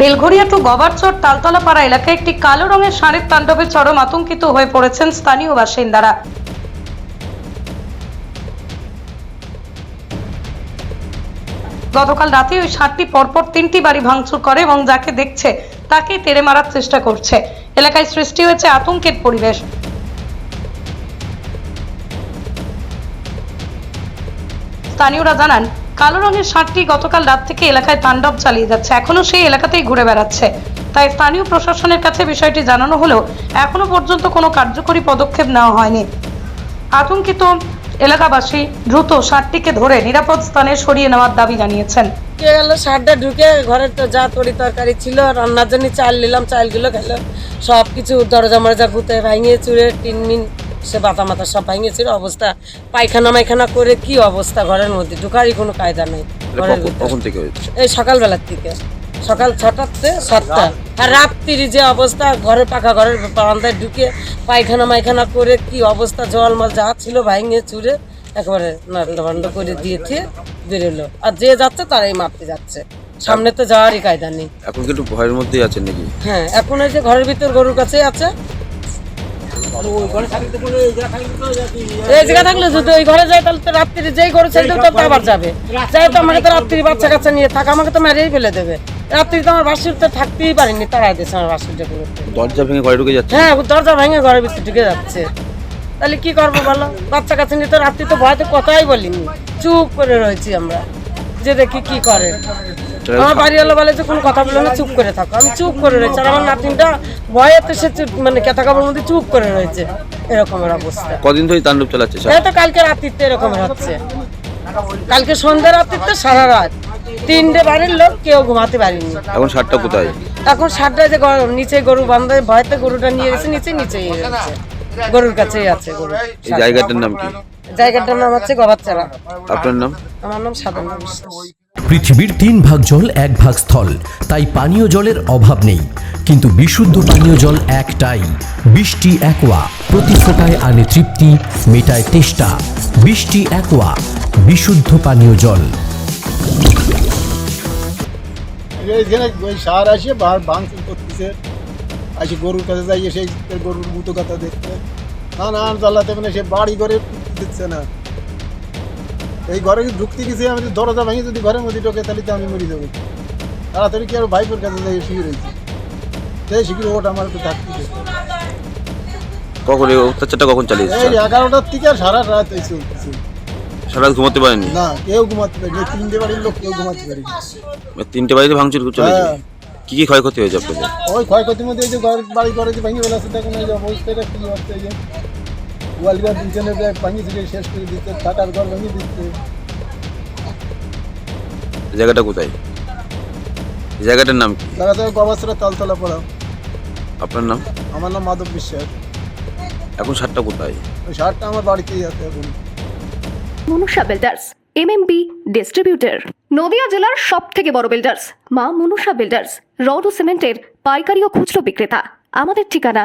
Belgharia two Gobarchar তালতলাপাড়া এলাকায় একটি কালো রঙের ষাঁড়ের তাণ্ডবে চরম আতঙ্কিত হয়ে পড়েছেন স্থানীয় বাসিন্দারা। গতকাল রাতে ওই ষাঁড়টি পরপর তিনটি বাড়ি ভাঙচুর করে এবং যাকে দেখছে তাকে তেড়ে মারার চেষ্টা করছে। এলাকায় সৃষ্টি হয়েছে আতঙ্কের পরিবেশ। স্থানীয়রা জানান কালো রঙের ষাঁড়টি গতকাল রাত থেকে এলাকায় তাণ্ডব চালিয়ে যাচ্ছে। এখনও সেই এলাকাতেই ঘুরে বেড়াচ্ছে। তাই স্থানীয় প্রশাসনের কাছে বিষয়টি জানানো হলেও এখনও পর্যন্ত কোনো কার্যকরী পদক্ষেপ নেওয়া হয়নি। আতঙ্কিত এলাকাবাসী দ্রুত ষাঁড়টিকে ধরে নিরাপদ স্থানে সরিয়ে নেওয়ার দাবি জানিয়েছেন। ঢুকে গেল? সারটা ঢুকে ঘরে তো যা তরি তরকারি ছিল, রান্নার জন্য চাল নিলাম, চালগুলো খেলো সব কিছু দরজা মরজা গুতে ভাঙিয়ে চুড়ে টিন মিন সে বাতা মাথা সব ভাঙিয়েছিল অবস্থা পায়খানা মাইখানা করে কি অবস্থা ঘরের মধ্যে? ঢুকারই কোনো কায়দা নেই। ঘরের কখন- থেকে হয়েছে? এই সকালবেলার থেকে সকাল ছটাতে সাতটা। আর রাত্রির যে অবস্থা ঘরের পাকা ঘরের বারান্দায় ঢুকে পায়খানা মাইখানা করে কি অবস্থা জল মল যা ছিল ভাঙিয়ে চুড়ে একেবারে নান্ড করে দিয়েছে বেরোলো। আর যে যাচ্ছে তারাই মারতে যাচ্ছে। সামনে তো যাওয়ারই কায়দা নেই। এখন কি একটু ভয়ের মধ্যেই আছেন নাকি? হ্যাঁ এখন ওই যে ঘরের ভিতর গরুর কাছে আছে। এই জায়গা থাকলে যদি ওই ঘরে যায় তাহলে তো রাত্রি যেই গরু ছেড়ে দেবে তো আবার যাবে। যাই তো আমাকে তো রাত্রি বাচ্চা কাচ্চা নিয়ে থাকা আমাকে তো মেরেই ফেলে দেবে। রাত্রি তো আমার বাসুর তো থাকতেই পারিনি তারাই দিয়েছে আমার দরজা ভেঙে ঘরে ঢুকে যাচ্ছে? হ্যাঁ দরজা ভেঙে ঘরের ভিতরে ঢুকে যাচ্ছে। তাহলে কি করব বলো? বাচ্চা কাছে নিয়ে তো রাত্রি তো ভয়তে কথাই বলিনি। চুপ করে রয়েছি আমরা। যে দেখি কি করে। আমার বাড়িওয়ালা বলে যে কোনো কথা বলে না চুপ করে থাকো। আমি চুপ করে রয়েছি। আর আমার নাতিনটা ভয়েতে সে মানে কেতা কাপড়ের মধ্যে চুপ করে রয়েছে। এরকমের অবস্থা। কদিন ধরে তাণ্ডব চালাচ্ছে স্যার? তো কালকে রাত্রিতে এরকমের হচ্ছে। কালকে সন্ধ্যা রাত্রিতে সারা রাত। তিনটে বাড়ির লোক কেউ ঘুমাতে পারেনি। এখন সারটা কোথায়? এখন যে নিচে গরু বান্ধে ভয়তে গরুটা নিয়ে গেছে নিচে গেছে গরুর কাছেই আছে গরু। এই জায়গাটার নাম কি? জায়গাটার নাম হচ্ছে গবাচ্চারা আপনার নাম? আমার নাম সাধনা বিশ্বাস। পৃথিবীর তিন ভাগ জল, এক ভাগ স্থল। তাই পানীয় জলের অভাব নেই। কিন্তু বিশুদ্ধ পানীয় জল একটাই। বৃষ্টি একোয়া, প্রতি ফোটায় আনে তৃপ্তি, মেটায় তেষ্টা। বৃষ্টি একোয়া, বিশুদ্ধ পানীয় জল। এইখানে ওই সার আসে ভাঙচুর করতেছে। আসে গরুর কাছে যাইয়ে সেই গরুর মুতো কথা দেখতে। না না জ্বালাতে মানে সে বাড়ি ঘরে দিচ্ছে না। এই ঘরে ঢুকতে গেছি আমি দরজা ভেঙে যদি ঘরের মধ্যে ঢোকে তাহলে তো আমি মরে যাব। তাড়াতাড়ি কি আর ভাইপোর কাছে যাই শুয়ে রয়েছি। সেই শিখির ওটা আমার একটু থাকতে কখন এই অত্যাচারটা কখন চালিয়েছে এই এগারোটার থেকে সারা রাত এই চলতেছে সারা রাত ঘুমাতে পারেনি? না কেউ ঘুমাতে পারেনি। তিনটে বাড়ির লোক কেউ ঘুমাতে পারেনি। তিনটে বাড়িতে ভাঙচুর চলেছে হ্যাঁ। কি কি ক্ষয়ক্ষতি হয়েছে আপনাদের? ওই ক্ষয়ক্ষতির মধ্যে এই যে ঘর বাড়ি যে ভেঙে ফেলাছে দেখুন এই যে অবস্থাটা কি হচ্ছে এই যে গোয়ালিবার দুজনের ব্যাগ ভাঙিয়ে থেকে শেষ করে দিচ্ছে থাকার ঘর ভেঙে দিচ্ছে জায়গাটা কোথায়? জায়গাটার নাম কি? যায় গবাসরা তলতলা পড়া। আপনার নাম? আমার নাম মাধব বিশ্বাস। এখন সারটা কোথায়? ওই শার্টটা আমার বাড়িতেই আছে এখন। Manusha builders MMB distributor Nadia জেলার সব থেকে বড় বিল্ডার্স মা মনুষা বিল্ডার্স রড ও সিমেন্টের পাইকারি ও খুচরো বিক্রেতা। আমাদের ঠিকানা